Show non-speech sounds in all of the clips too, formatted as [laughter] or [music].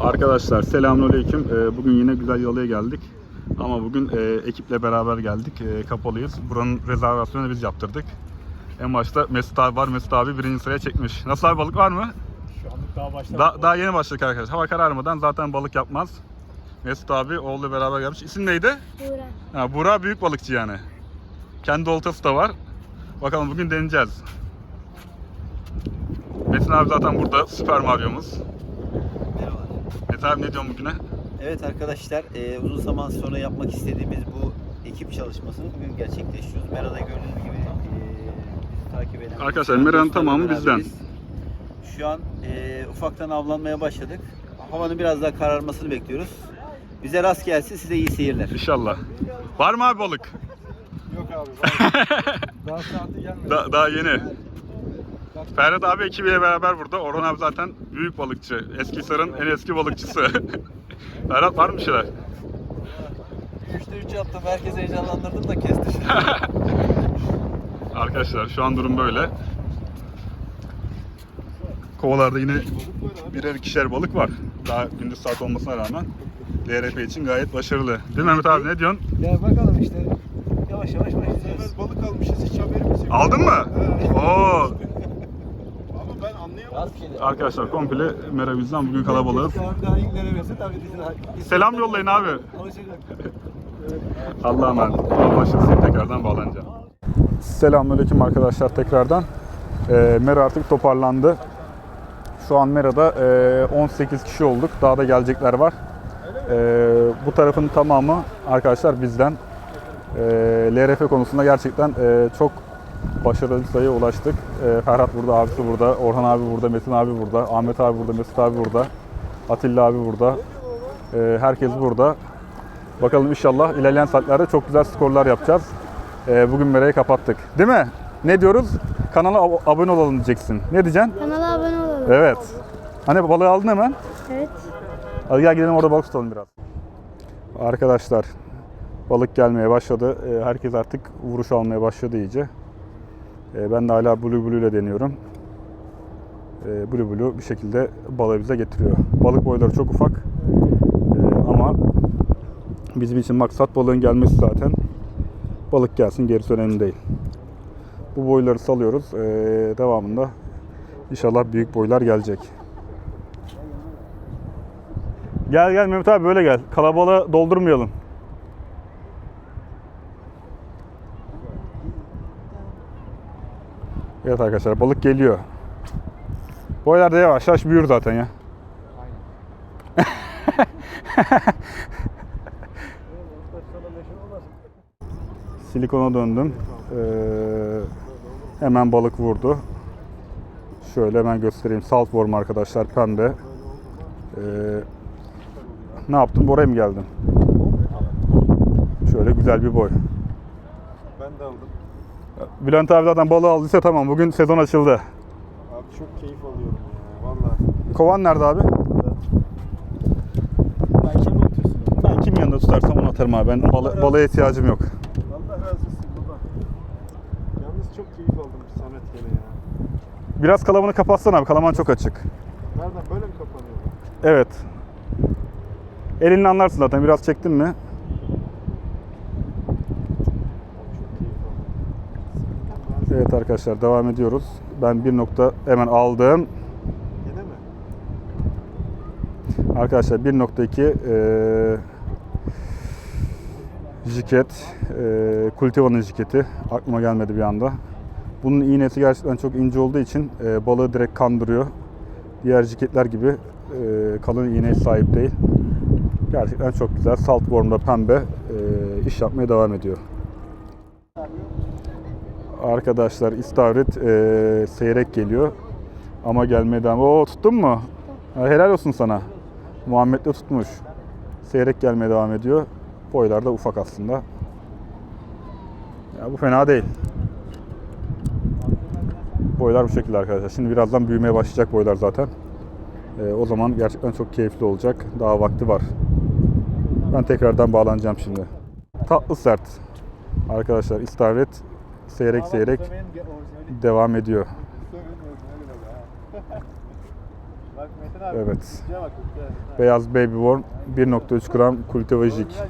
Arkadaşlar selamünaleyküm. Ee, Bugün yine güzel yalıya geldik. Ama bugün e, ekiple beraber geldik. E, kapalıyız. Buranın rezervasyonunu biz yaptırdık. En başta Mesut abi var. Mesut abi birinci sıraya çekmiş. Nasıl abi balık var mı? Şu anlık daha başlamadı. Da- daha yeni başladık arkadaşlar. Hava kararmadan zaten balık yapmaz. Mesut abi oğluyla beraber gelmiş. İsim neydi? Buğra. Ha, Buğra büyük balıkçı yani. Kendi oltası da var. Bakalım bugün deneyeceğiz. Metin abi zaten burada. Süper Mario'muz. Metin abi ne diyorsun bugüne? Evet arkadaşlar e, uzun zaman sonra yapmak istediğimiz bu ekip çalışmasını bugün gerçekleştiriyoruz. Mera'da gördüğünüz gibi e, bizi takip eden Arkadaşlar, Mera'nın tamamı beraberiz. Şu an e, ufaktan avlanmaya başladık. Havanın biraz daha kararmasını bekliyoruz. Bize rast gelsin, size iyi seyirler. İnşallah. Var mı abi balık? Yok abi. [laughs] daha saati gelmedi. Da- daha yeni. Ferhat abi ekibiyle beraber burada. Orhan abi zaten büyük balıkçı. Eskisar'ın en eski balıkçısı. [laughs] Ferhat var mı bir şeyler? 3'te 3 yaptım. Herkes heyecanlandırdım da kesti şimdi. [laughs] Arkadaşlar şu an durum böyle. Kovalarda yine birer ikişer balık var. Daha gündüz saat olmasına rağmen. DRP için gayet başarılı. Değil mi Mehmet abi ne diyorsun? Ya bakalım işte. Yavaş yavaş başlayacağız. balık almışız hiç haberimiz yok. Aldın mı? Oo. Ama ben anlayamadım. Rastgele. Arkadaşlar komple Meraviz'den bugün kalabalığız. Selam yollayın abi. Allah'a emanet. Allah başlasın tekrardan bağlanacağım. Selamünaleyküm arkadaşlar tekrardan. Ee, Mera artık toparlandı. Şu an Mera'da e, 18 kişi olduk. Daha da gelecekler var. Ee, bu tarafın tamamı arkadaşlar bizden. Ee, LRF konusunda gerçekten e, çok başarılı sayıya ulaştık. Ee, Ferhat burada, abisi burada, Orhan abi burada, Metin abi burada, Ahmet abi burada, Mesut abi burada, Atilla abi burada. Ee, herkes burada. Bakalım inşallah ilerleyen saatlerde çok güzel skorlar yapacağız. Ee, bugün Mera'yı kapattık. Değil mi? Ne diyoruz? Kanala ab- abone olalım diyeceksin. Ne diyeceksin? Kanala abone olalım. Evet. Hani balığı aldın hemen. Evet. Hadi gel gidelim orada balık tutalım biraz. Arkadaşlar balık gelmeye başladı. Herkes artık vuruş almaya başladı iyice. Ee, Ben de hala Blue Blue ile deniyorum. Ee, Blue Blue bir şekilde balığı bize getiriyor. Balık boyları çok ufak. Ee, Ama bizim için maksat balığın gelmesi zaten. Balık gelsin gerisi önemli değil. Bu boyları salıyoruz. Devamında inşallah büyük boylar gelecek. Gel gel Mehmet abi böyle gel. Kalabalığı doldurmayalım. Evet arkadaşlar balık geliyor. Boylar da yavaş yavaş büyür zaten ya. Silikona döndüm. Ee, hemen balık vurdu. Şöyle hemen göstereyim. Saltworm arkadaşlar pembe. Ee, ne yaptın? Oraya mı geldin? Şöyle güzel bir boy. Ben de aldım. Bülent abi zaten balığı aldıysa tamam. Bugün sezon açıldı. Abi çok keyif alıyorum ya. Valla. Kovan nerede abi? Ben kim atıyorsun? Ben kim yanında tutarsam onu atarım abi. Ben balı, balığa ihtiyacım yok. Allah razı olsun baba. Yalnız çok keyif aldım Samet gene ya. Biraz kalamanı kapatsana abi. Kalaman çok açık. Nereden böyle mi kapanıyor? Evet. Elinle anlarsın zaten. Biraz çektin mi? Çok keyif aldım. Evet arkadaşlar devam ediyoruz. Ben bir nokta hemen aldım. Gene mi? Arkadaşlar 1.2 eee jiket, eee Cultiva'nın jiketi. Aklıma gelmedi bir anda. Bunun iğnesi gerçekten çok ince olduğu için eee, balığı direkt kandırıyor. Diğer jiketler gibi eee, kalın iğneye sahip değil. Gerçekten çok güzel. Saltworm'da pembe eee, iş yapmaya devam ediyor. Arkadaşlar istavrit eee, seyrek geliyor. Ama gelmeye devam. Oo tuttun mu? Ha, helal olsun sana. Muhammed de tutmuş. Seyrek gelmeye devam ediyor. Boylar da ufak aslında. Ya bu fena değil. Boylar bu şekilde arkadaşlar. Şimdi birazdan büyümeye başlayacak boylar zaten. Ee, o zaman gerçekten çok keyifli olacak. Daha vakti var. Ben tekrardan bağlanacağım şimdi. Tatlı sert. Arkadaşlar istavrit seyrek seyrek devam ediyor. [laughs] Evet. Beyaz Baby Worm 1.3 gram kultivajik.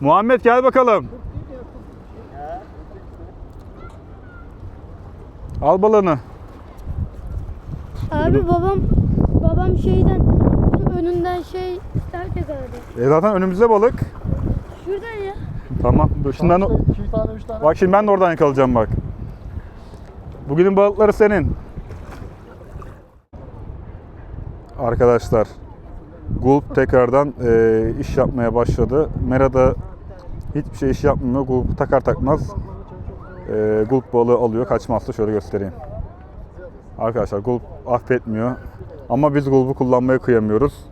Muhammed gel bakalım. Al balığını. Abi babam babam şeyden önünden şey ister yakaladı. E zaten önümüzde balık. Şuradan ya. Tamam. Dur şimdi ben... İki tane üç tane. Bak şimdi ben de oradan yakalayacağım bak. Bugünün balıkları senin. Arkadaşlar Gulp tekrardan e, iş yapmaya başladı. Mera'da hiçbir şey iş yapmıyor. Gulp'u takar takmaz e, Gulp balığı alıyor. Kaçmazsa şöyle göstereyim. Arkadaşlar Gulp affetmiyor. Ama biz Gulp'u kullanmaya kıyamıyoruz.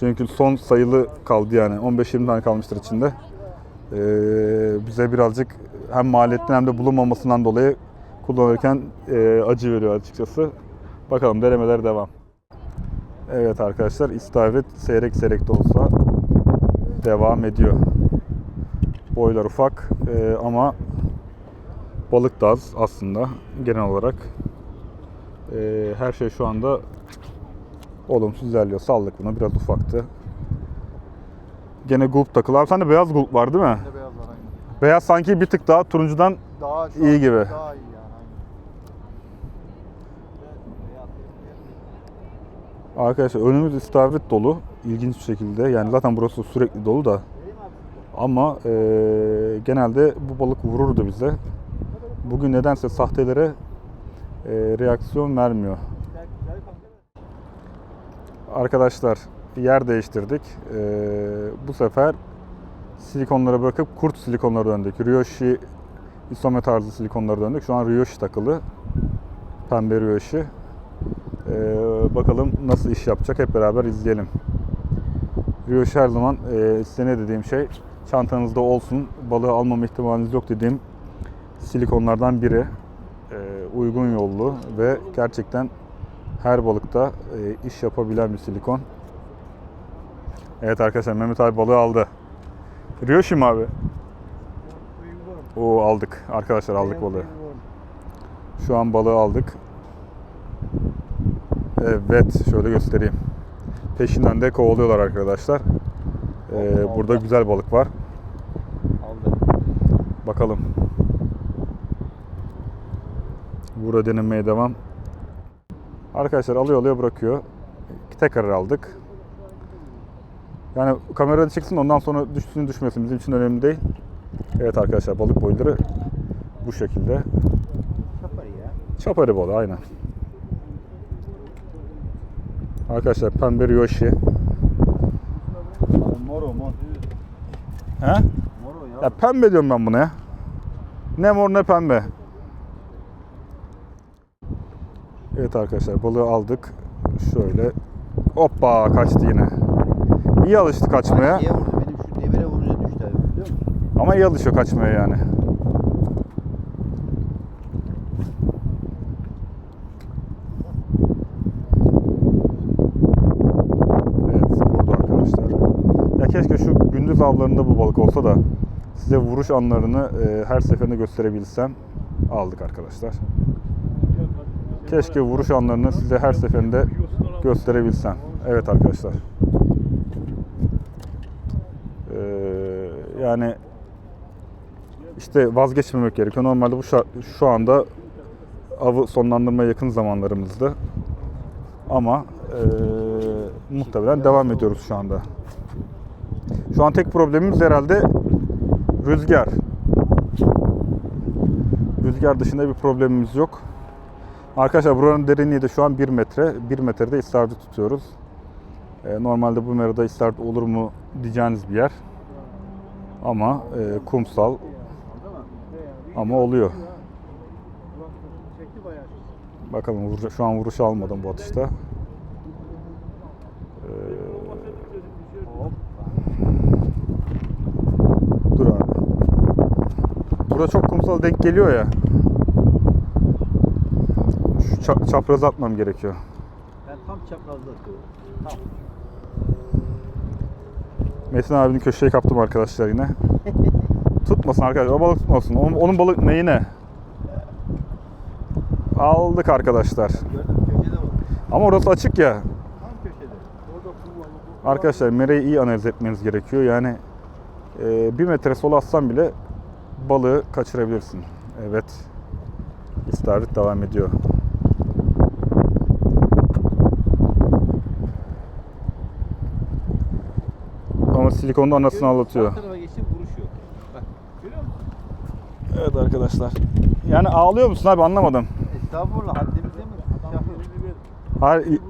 Çünkü son sayılı kaldı yani. 15-20 tane kalmıştır içinde. Ee, bize birazcık hem maliyetten hem de bulunmamasından dolayı kullanırken e, acı veriyor açıkçası. Bakalım denemeler devam. Evet arkadaşlar istavrit seyrek seyrek de olsa devam ediyor. Boylar ufak e, ama balık da az aslında genel olarak. E, her şey şu anda olumsuz ilerliyor. Sallık bunu biraz ufaktı. Gene gulp takılı. Abi sende beyaz gulp var değil mi? Bir de beyaz var aynı. Beyaz sanki bir tık daha turuncudan Daha şu İyi an gibi. Daha iyi yani. Arkadaşlar önümüz istavrit dolu. İlginç bir şekilde. Yani zaten burası sürekli dolu da. Ama eee, genelde bu balık vururdu bize. Bugün nedense sahtelere eee, reaksiyon vermiyor. Arkadaşlar yer değiştirdik. Eee, bu sefer silikonları bırakıp kurt silikonlara döndük. Ryoshi isome tarzı silikonlara döndük. Şu an Ryoshi takılı. Pembe Ryoshi. Ee, bakalım nasıl iş yapacak hep beraber izleyelim. Ryoshi her zaman e, size ne dediğim şey çantanızda olsun balığı almama ihtimaliniz yok dediğim silikonlardan biri. Ee, uygun yollu ve gerçekten her balıkta e, iş yapabilen bir silikon. Evet arkadaşlar Mehmet abi balığı aldı. Ryoshi mi abi? Oo aldık. Arkadaşlar aldık balığı. Şu an balığı aldık. Evet, şöyle göstereyim. Peşinden de kovalıyorlar arkadaşlar. Ee, burada güzel balık var. Aldı. Bakalım. Burada denemeye devam. Arkadaşlar alıyor alıyor bırakıyor. Tekrar aldık. Yani kamerada çıksın ondan sonra düşsün düşmesin bizim için önemli değil. Evet arkadaşlar balık boyları bu şekilde. Kapar ya. Çapari balığı aynen. Arkadaşlar pembe Ryoshi. Moro mor. He? Moro ya. Ya pembe diyorum ben buna ya. Ne mor ne pembe. Evet arkadaşlar balığı aldık. Şöyle. Hoppa kaçtı yine. İyi alıştı kaçmaya. Şeye vurdu. Benim şu demire vurunca düştü abi biliyor musun? Ama iyi alışıyor kaçmaya yani. Evet vurdu arkadaşlar. Ya keşke şu gündüz avlarında bu balık olsa da size vuruş anlarını e, her seferinde gösterebilsem. Aldık arkadaşlar. Keşke vuruş anlarını size her seferinde gösterebilsem. Evet arkadaşlar. Ee, yani işte vazgeçmemek gerekiyor. Normalde bu şu anda avı sonlandırmaya yakın zamanlarımızdı. Ama eee, muhtemelen devam ediyoruz şu anda. Şu an tek problemimiz herhalde rüzgar. Rüzgar dışında bir problemimiz yok. Arkadaşlar buranın derinliği de şu an 1 metre. 1 metrede istavrit tutuyoruz. Eee, normalde bu merada istavrit olur mu diyeceğiniz bir yer. Ama eee, kumsal ama oluyor. Bakalım şu an vuruş almadım bu atışta. Ee, dur abi. Burada çok kumsal denk geliyor ya. Şu ça- çaprazı atmam gerekiyor. Ben tam çaprazda atıyorum. Tam. Metin abinin köşeyi kaptım arkadaşlar yine. [laughs] Tutmasın arkadaşlar. O balık tutmasın. Onun, onun balık neyine? Aldık arkadaşlar. Ama orası açık ya. Arkadaşlar mereyi iyi analiz etmeniz gerekiyor. Yani e, bir metre sola atsan bile balığı kaçırabilirsin. Evet. İstavrit devam ediyor. Ama silikonda anasını ağlatıyor. Sağ tarafa geçtim vuruş yok. Bak görüyor musun? Evet arkadaşlar. Yani ağlıyor musun abi anlamadım. Estağfurullah haddimize mi? Hayır,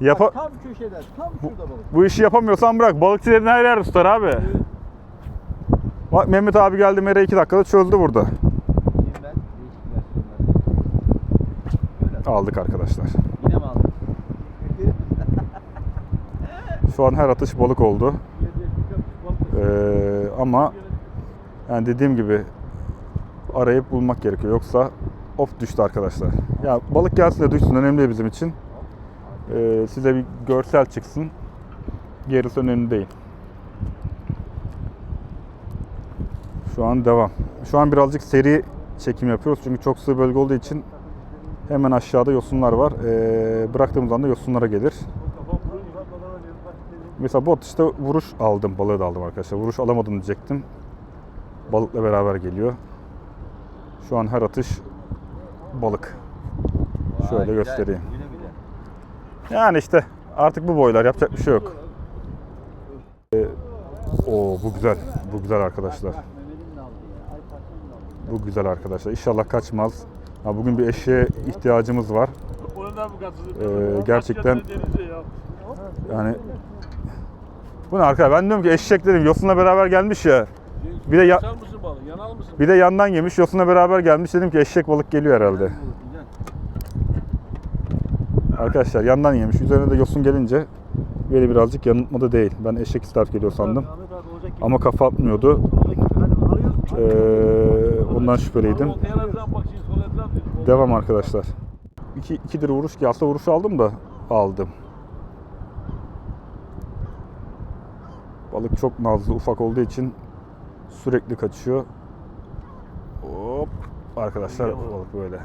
yapa Tam köşeden, tam şurada balık. bu işi yapamıyorsan bırak. Balıkçı dediğin her yer tutar abi. Bak Mehmet abi geldi mereyi 2 dakikada çözdü burada. Şimdi ben değişik versiyonlar. Böyle. Aldık arkadaşlar. Yine mi aldın? Şu an her atış balık oldu. Ee, ama yani dediğim gibi arayıp bulmak gerekiyor. Yoksa of düştü arkadaşlar. Ya balık gelsin de düşsün önemli bizim için. Ee, size bir görsel çıksın. Gerisi önemli değil. Şu an devam. Şu an birazcık seri çekim yapıyoruz. Çünkü çok sığ bölge olduğu için hemen aşağıda yosunlar var. Ee, bıraktığımız anda yosunlara gelir. Mesela bu atışta vuruş aldım. Balığı da aldım arkadaşlar. Vuruş alamadım diyecektim. Balıkla beraber geliyor. Şu an her atış balık. Şöyle Vay, güzel. göstereyim. Güle güle. Yani işte artık bu boylar yapacak bir şey yok. Ee, Oo bu güzel. Bu güzel arkadaşlar. Bu güzel arkadaşlar. İnşallah kaçmaz. Ha, bugün bir eşeğe ihtiyacımız var. Ee, gerçekten yani bu ne arkadaşlar? Ben diyorum ki eşek dedim yosunla beraber gelmiş ya. Bir de ya, mısın balık? Yanal mısın? bir de yandan yemiş yosunla beraber gelmiş dedim ki eşek balık geliyor herhalde. Arkadaşlar yandan yemiş. Üzerine de yosun gelince böyle birazcık yanıltmadı değil. Ben eşek istaf geliyor sandım. Ama kafa atmıyordu. Ee, ondan şüpheliydim. Devam arkadaşlar. İki, ikidir vuruş gelse vuruş aldım da aldım. Balık çok nazlı ufak olduğu için sürekli kaçıyor. Hop arkadaşlar balık böyle.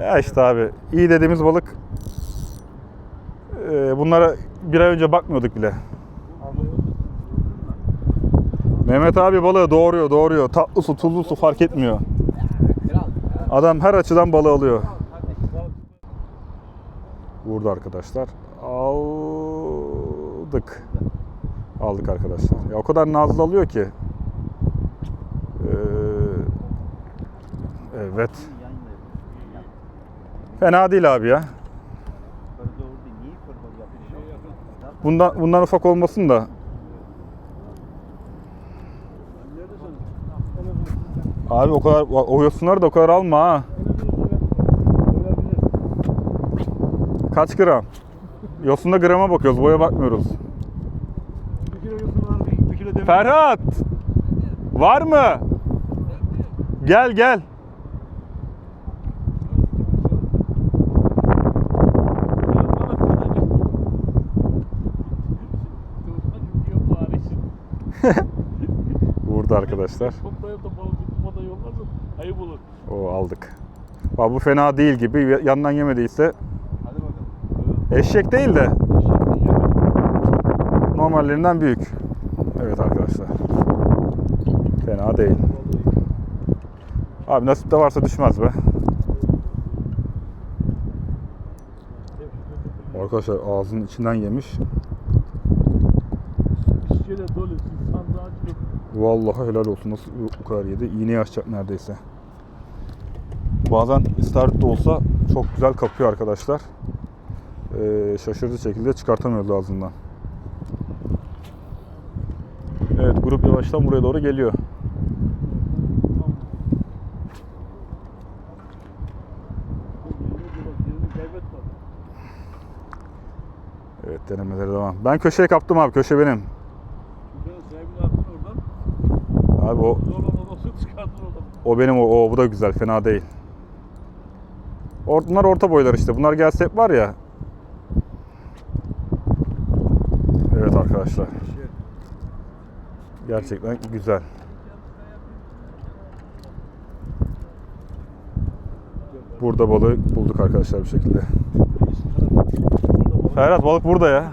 Ya işte abi iyi dediğimiz balık Ee, bunlara bir ay önce bakmıyorduk bile. Mehmet abi balığı doğuruyor doğuruyor. Tatlı su tuzlu su fark etmiyor. Adam her açıdan balığı alıyor. Vurdu arkadaşlar. Aldık. Aldık arkadaşlar. Ya o kadar nazlı alıyor ki. Ee, evet. Fena değil abi ya. Bundan bundan ufak olmasın da. Abi o kadar o yosunları da o kadar alma ha. Kaç gram? Yosunda grama bakıyoruz, boya bakmıyoruz. Bir kilo yosun var, bir, bir kilo demir. Ferhat! Var mı? Gel gel. [laughs] Vurdu arkadaşlar. Ayıp olur. O aldık. Bak bu fena değil gibi. Yandan yemediyse Hadi bakalım. eşek değil de normallerinden büyük. Evet arkadaşlar. Değil. Abi nasip de varsa düşmez be. Arkadaşlar ağzının içinden yemiş. Vallahi helal olsun nasıl bu kadar yedi. İğneyi açacak neredeyse. Bazen istavrit de olsa çok güzel kapıyor arkadaşlar. Ee, şaşırtıcı şekilde çıkartamıyoruz ağzından. Evet grup yavaştan buraya doğru geliyor. yerini kaybetme. Evet denemeleri devam. Ben köşeye kaptım abi köşe benim. Abi o, o benim o, o bu da güzel fena değil. Or, bunlar orta boylar işte. Bunlar gelse hep var ya. Evet arkadaşlar. Gerçekten güzel. Burada balığı bulduk arkadaşlar bir şekilde. Ferhat balık burada ya.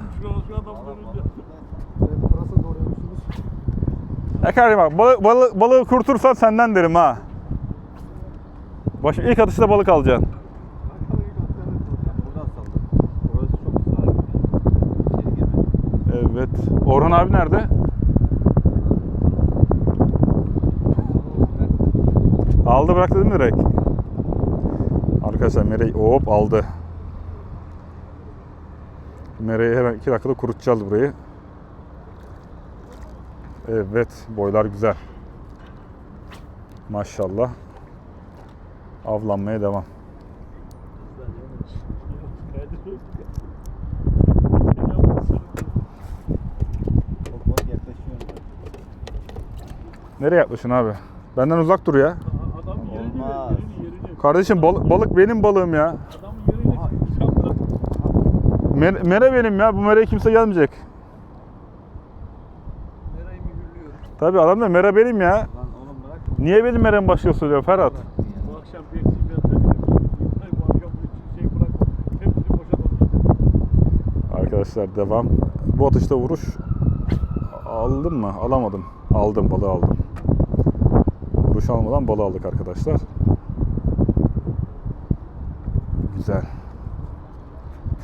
Ya kardeşim bak balık, balık, balığı kurtursan senden derim ha. Baş, ilk atışta balık alacaksın. Evet. Orhan abi nerede? Aldı bıraktı değil mi direkt? Arkadaşlar Mere'yi hop aldı. Mere'yi hemen 2 dakikada kurutacağız burayı. Evet boylar güzel. Maşallah. Avlanmaya devam. Nereye yaklaşın abi? Benden uzak dur ya. Olmaz. Kardeşim balık, balık benim balığım ya. Mere, mere benim ya. Bu mereye kimse gelmeyecek. Nereye mi hürlüyor? Tabii adam da mere benim ya. Lan oğlum bırak. Niye benim merem başka söylüyor Ferhat? Bu akşam bir eksiğim ben Bu akşam bu şey bırakma. Hepsini boşa Arkadaşlar devam. Bu atışta vuruş aldım mı? Alamadım. Aldım balığı aldım. Vuruş almadan balığı aldık arkadaşlar. Güzel.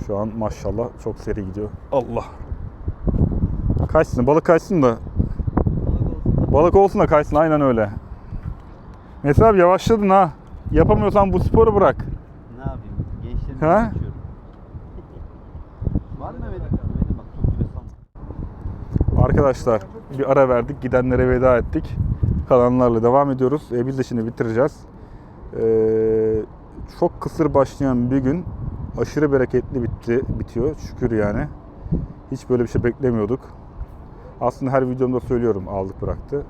Şu an maşallah çok seri gidiyor. Allah. Kaçsın balık kaçsın da. Balık olsun da kaçsın aynen öyle. Mesela abi yavaşladın ha. Yapamıyorsan bu sporu bırak. Ne yapayım? Gençlerim Ha? geçiyorum. Var mı? Mehmet'im bak çok. Arkadaşlar bir ara verdik. Gidenlere veda ettik. Kalanlarla devam ediyoruz. E, biz de şimdi bitireceğiz. E, çok kısır başlayan bir gün aşırı bereketli bitti, bitiyor. Şükür yani. Hiç böyle bir şey beklemiyorduk. Aslında her videomda söylüyorum aldık bıraktı.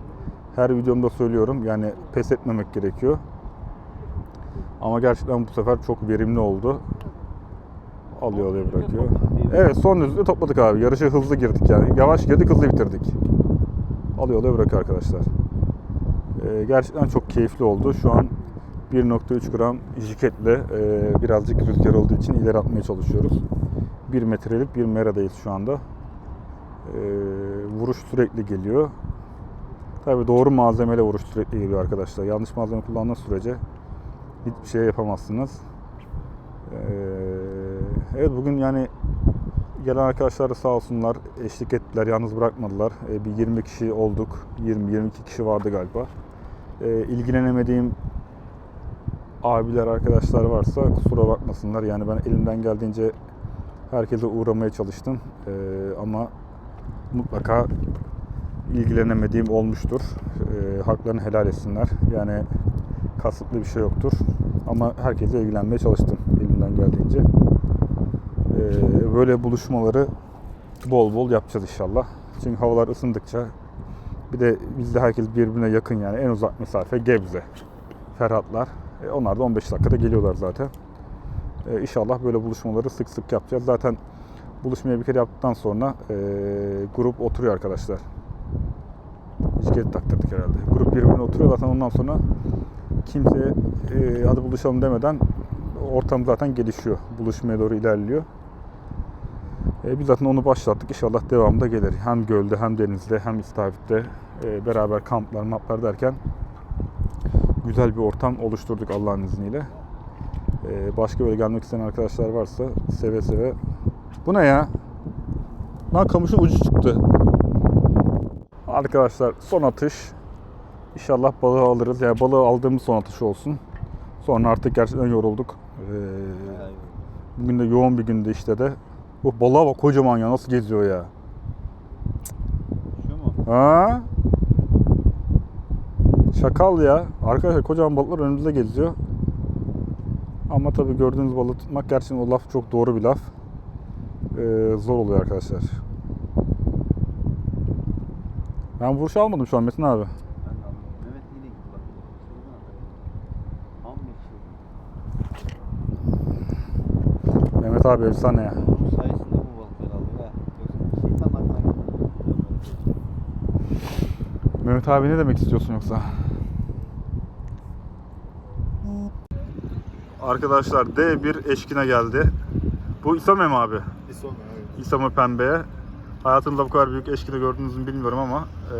Her videomda söylüyorum yani pes etmemek gerekiyor. Ama gerçekten bu sefer çok verimli oldu. Alıyor alıyor bırakıyor. Evet son düzlüğü topladık abi. Yarışa hızlı girdik yani. Yavaş girdik hızlı bitirdik. Alıyor alıyor bırakıyor arkadaşlar. Ee, gerçekten çok keyifli oldu. Şu an 1.3 gram jiketle e, birazcık rüzgar olduğu için ileri atmaya çalışıyoruz. 1 metrelik bir meradayız şu anda. Ee, vuruş sürekli geliyor. Tabi doğru malzemeyle vuruş sürekli geliyor arkadaşlar. Yanlış malzeme kullandığınız sürece hiçbir şey yapamazsınız. Ee, evet bugün yani gelen arkadaşlar da sağ olsunlar eşlik ettiler, yalnız bırakmadılar. Ee, bir 20 kişi olduk, 20-22 kişi vardı galiba. Ee, ilgilenemediğim abiler, arkadaşlar varsa kusura bakmasınlar. Yani ben elimden geldiğince herkese uğramaya çalıştım. Ee, ama mutlaka ilgilenemediğim olmuştur. Ee, haklarını helal etsinler. Yani kasıtlı bir şey yoktur. Ama herkese ilgilenmeye çalıştım elimden geldiğince. Ee, böyle buluşmaları bol bol yapacağız inşallah. Çünkü havalar ısındıkça bir de bizde herkes birbirine yakın yani en uzak mesafe Gebze, Ferhatlar. E, onlar da 15 dakikada geliyorlar zaten. E, inşallah böyle buluşmaları sık sık yapacağız. Zaten buluşmayı bir kere yaptıktan sonra e, grup oturuyor arkadaşlar. Bisiklet taktırdık herhalde. Grup birbirine oturuyor zaten ondan sonra kimse e, hadi buluşalım demeden ortam zaten gelişiyor. Buluşmaya doğru ilerliyor. E, biz zaten onu başlattık. İnşallah devamında gelir. Hem gölde hem denizde hem istavritte e, beraber kamplar maplar derken güzel bir ortam oluşturduk Allah'ın izniyle. E, başka böyle gelmek isteyen arkadaşlar varsa seve seve. Bu ne ya? Lan kamışın ucu çıktı. Arkadaşlar son atış. İnşallah balığı alırız. Yani balığı aldığımız son atış olsun. Sonra artık gerçekten yorulduk. Ee, bugün de yoğun bir günde işte de. Bu balığa bak kocaman ya nasıl geziyor ya. Şu mu? Ha? Şakal ya. Arkadaşlar kocaman balıklar önümüzde geziyor. Ama tabii gördüğünüz balığı tutmak gerçekten o laf çok doğru bir laf. Ee, zor oluyor arkadaşlar. Ben vuruş almadım şu an Metin abi. Aldım. Mehmet abi efsane ya. Geldi. Mehmet abi ne demek istiyorsun yoksa? Arkadaşlar D1 eşkine geldi. Bu İsame mi abi? Sonra evet. İsame pembeye. Hayatımda bu kadar büyük eşkide gördüğünüzü mü bilmiyorum ama eee,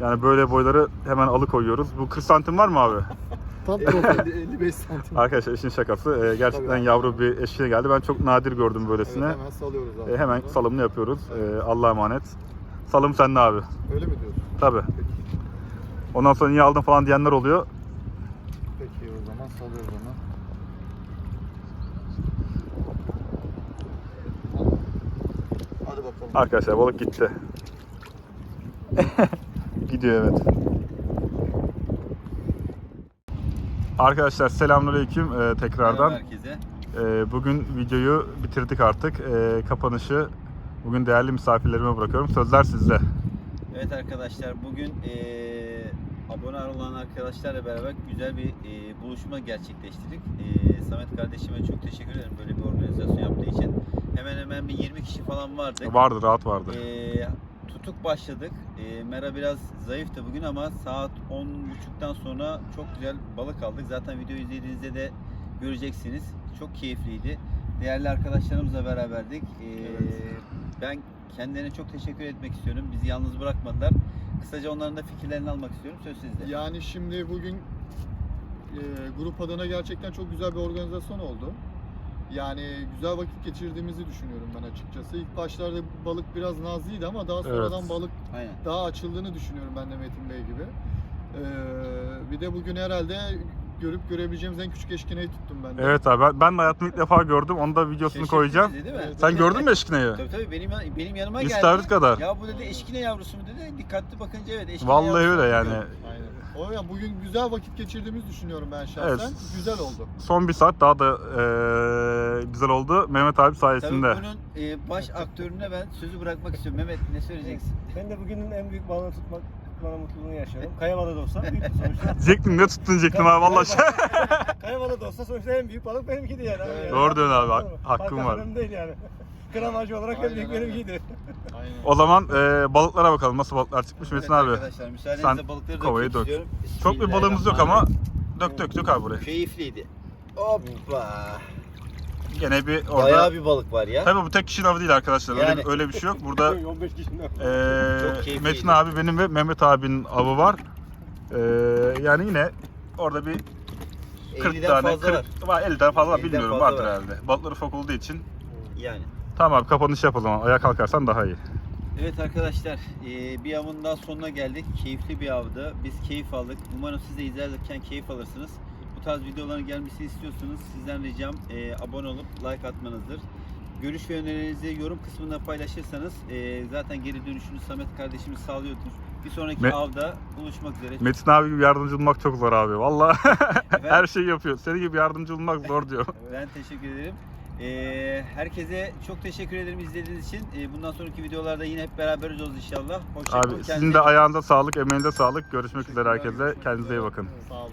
yani böyle boyları hemen alıkoyuyoruz. Bu 40 santim var mı abi? [laughs] Tam profilde 55 santim. Arkadaşlar işin şakası. Eee, gerçekten Tabii abi. yavru bir eşkine geldi. Ben çok nadir gördüm böylesine. Evet, hemen salıyoruz abi. E, hemen salımını yapıyoruz. E, Allah'a emanet. Salım sende abi. Öyle mi diyorsun? Tabi. Ondan sonra niye aldın falan diyenler oluyor. Salıyoruz onu. Hadi bakalım. Arkadaşlar balık gitti. [laughs] Gidiyor evet. Arkadaşlar selamünaleyküm e, tekrardan. Merhaba herkese. E, bugün videoyu bitirdik artık. E, kapanışı bugün değerli misafirlerime bırakıyorum. Sözler sizde. Evet arkadaşlar bugün eee abone olan arkadaşlarla beraber güzel bir eee, buluşma gerçekleştirdik. Eee, Samet kardeşime çok teşekkür ederim böyle bir organizasyon yaptığı için. Hemen hemen bir 20 kişi falan vardık. Vardı rahat vardı. Eee, tutuk başladık. Eee, Mera biraz zayıftı bugün ama saat 10.30'dan sonra çok güzel balık aldık. Zaten video izlediğinizde de göreceksiniz. Çok keyifliydi. Değerli arkadaşlarımızla beraberdik. Eee, Ben kendilerine çok teşekkür etmek istiyorum. Bizi yalnız bırakmadılar. Kısaca onların da fikirlerini almak istiyorum. Söz sizde. Yani şimdi bugün e, grup adına gerçekten çok güzel bir organizasyon oldu. Yani güzel vakit geçirdiğimizi düşünüyorum ben açıkçası. İlk başlarda balık biraz nazlıydı ama daha sonradan Evet. balık Aynen. daha açıldığını düşünüyorum ben de Metin Bey gibi. Ee, bir de bugün herhalde görüp görebileceğimiz en küçük eşkineyi tuttum ben de. Evet abi ben, ben de hayatımda ilk defa gördüm. Onu da videosunu Şaşırttı koyacağım. değil mi? Evet. Sen gördün mü eşkineyi? Tabii tabii benim benim yanıma geldi. İstavrit kadar. Ya bu dedi eşkine yavrusu mu dedi. Dikkatli bakınca evet eşkine Vallahi yavrusu öyle yani. Aynen. O ya bugün güzel vakit geçirdiğimizi düşünüyorum ben şahsen. Evet. Güzel oldu. Son bir saat daha da eee, güzel oldu Mehmet abi Tabii sayesinde. bunun e, baş aktörüne ben sözü bırakmak istiyorum. Mehmet ne söyleyeceksin? Ben de bugünün en büyük balığını tutmak bana mutluluğunu yaşıyorum. Kayamada da olsa büyük sonuçta. [laughs] Diyecektim ne tuttun diyecektim abi vallahi. Kayamada [laughs] da olsa sonuçta en büyük balık benimkiydi yani. abi yani. Doğru diyorsun abi, hakkın Fark var. önemli değil yani. [laughs] Gramajı olarak en Aynen, büyük aynen. benimkiydi. Aynen. o zaman eee, balıklara bakalım nasıl balıklar çıkmış Metin Evet abi. Arkadaşlar müsaadenizle Sen balıkları kovayı dök. Çok bir balığımız yok ama dök dök dök abi buraya. Keyifliydi. Hoppa. Gene bir orada. Bayağı bir balık var ya. Tabii bu tek kişinin avı değil arkadaşlar. Öyle, Yani- bir- öyle bir şey yok. Burada [laughs] 15 kişinin eee, Çok keyifliydi. Metin abi benim ve Mehmet abinin avı var. Eee, yani yine orada bir 40 50'den tane, fazla 40, var. var. 50'den fazla var 50'den bilmiyorum fazla vardır var. herhalde. Balıkları ufak olduğu için. Yani. Tamam abi kapanış yap o zaman. Ayağa kalkarsan daha iyi. Evet arkadaşlar e, bir avın daha sonuna geldik. Keyifli bir avdı. Biz keyif aldık. Umarım siz de izlerken keyif alırsınız. Tarz videoların gelmesini istiyorsanız sizden ricam e, abone olup like atmanızdır. Görüş ve önerilerinizi yorum kısmında paylaşırsanız e, zaten geri dönüşünü Samet kardeşimiz sağlıyordur. Bir sonraki Me- avda buluşmak üzere. Metin abi gibi yardımcı bulmak çok zor abi. Vallahi Efendim? [laughs] her şeyi yapıyor. Senin gibi yardımcı bulmak zor diyor. [laughs] Ben teşekkür ederim. E, herkese çok teşekkür ederim izlediğiniz için. E, bundan sonraki videolarda yine hep beraber olacağız inşallah. Hoşçakalın. Abi sizin de ayağınıza sağlık, emeğinize sağlık. Görüşmek üzere herkese. Kendinize iyi bakın. Sağ olun.